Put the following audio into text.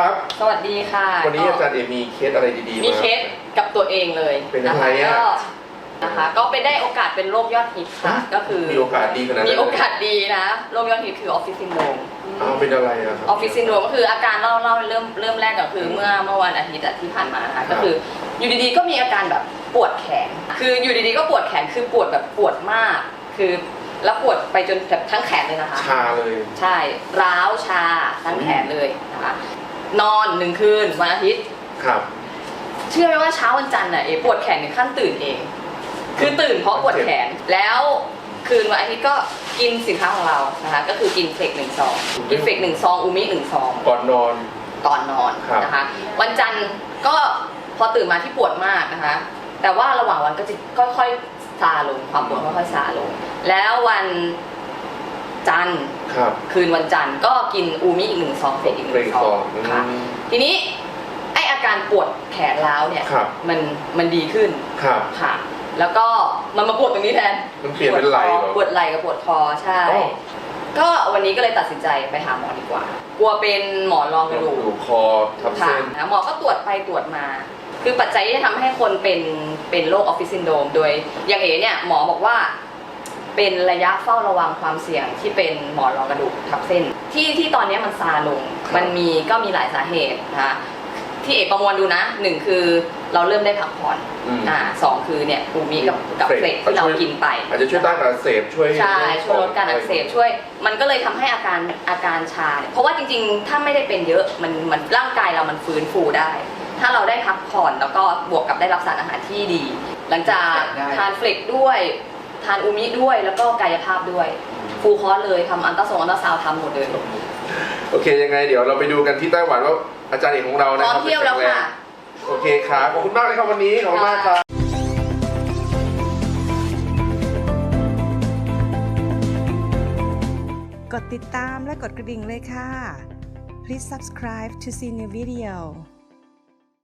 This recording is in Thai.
ครับ สวัสดีค่ะวันนี้ก็อาจารย์เอมีเคสอะไรดีๆมีมา เคสกับตัวเองเลยเป็นยันะงไงคะอะ ก็นะคะ ก็ไปได้โอกาสเป็นโรคยอดฮิตค่ะ ก็คือมีโอกาสดีขนาดนั้นมีโอกาสดีนะ โรคยอดฮิตคือออฟฟิศซินโดรมอ้าวเป็นอะไรอะคอรัอฟฟิศซินโดรมก็คืออาการเล่าเล่าเริ่มเริ่มแรกก็คือเมื่อเมื่อวันอาทิตย์อะที่ผ่านมานะคะก็คืออยู่ดีๆก็มีอาการแบบปวดแขน คืออยู่ดีๆก็ปวดแขน คือปวดแบบปวดมาก คือแล้วปวดไปจนแบบทั้งแขนเลยนะคะ ชาเลย ใช่ ร้าวชาทั้งแขนเลยนะคะ นอนหนึ่งคืนวันอาทิตย์ ครับ เชื่อไหมว่าเช้าวันจันทร์น่ะเอปวดแขนถึงขั้นตื่นเอง คือตื่นเพราะปวดแขนแล้วคืนวันอาทิตย์ก็กินสินค้าของเรานะคะก็คือกินเฟกหนึ่งซองกินเฟกหนึ่งซองอูมิหนึ่งซองก่อนนอนก่อนนอนครับนะคะ วันจันทร์ก็พอตื่นมาที่ปวดมากนะคะ แต่ว่าระหว่างวันก็จะค่อยๆซาลงความปวดค่อยๆซาลง แล้ววัน จันทร์ครับ คืนวันจันทร์ก็กินอูมิอีกหนึ่งซองเฟกอีกหเกรนึ่งงคซอองอืมค่ะทีนี้ไออาการปวดแขนร้าวเนี่ยครับ มันมันดีขึ้นครับ ค่ะ แล้วก็มันมาปวดตรงนี้แทนมันเปลี่ยนเป็นไหล่เหรอ ปวดไหล่กับปวดคอใช่ อ๋อก็วันนี้ก็เลยตัดสินใจไปหาหมอดีกว่า กลัวเป็นหมอนรองกระดูก ดูคอทับค่ะเส้นหาหมอก็ตรวจไปตรวจมา คือปัจจัยที่จะทำให้คนเป็นเป็นโรคออฟฟิศซินโดรมโดยอย่างเอเนี่ยหมอบอกว่า เป็นระยะเฝ้าระวังความเสี่ยงที่เป็นหมอนรองกระดูกทับเส้น ที่ที่ตอนนี้มันซาลงครับมันมีก็มีหลายสาเหตุนะคะที่เอกประมวลดูนะหนึ่งคือเราเริ่มได้พักผ่อนอืม อ่าสองคือเนี่ยอูมิกับกับเฟเฟรกกที่เราช่วยกินไป อาจจะช่วยต้านการอักเสบช่วย ใช่เรื่องช่วยลดการอักเสบช่วย มันก็เลยทำให้อาการอาการชาเนี่ยเพราะว่าจริงๆ ถ้าไม่ได้เป็นเยอะมันมันร่างกายเรามันฟื้นฟูได้ ถ้าเราได้พักผ่อนแล้วก็บวกกับได้รับสารอาหารที่ดี หลังจากทานเฟลกด้วย ทานอูมิด้วย แล้วก็กายภาพด้วยฟูลคอร์สเลยทำอันตราซาวด์อันตราซาวด์ทำหมดเลยโอเคยังไงเดี๋ยวเราไปดูกันที่ไต้หวันว่าอาจารย์เอกของเราพนะร้อคมรับเที่ยวแล้วค่ะ โอเคครับขอบคุณมากเลยครับวันนี้ขอบคุณมากครับกดติดตามและกดกระดิ่งเลยค่ะ Please subscribe to see new video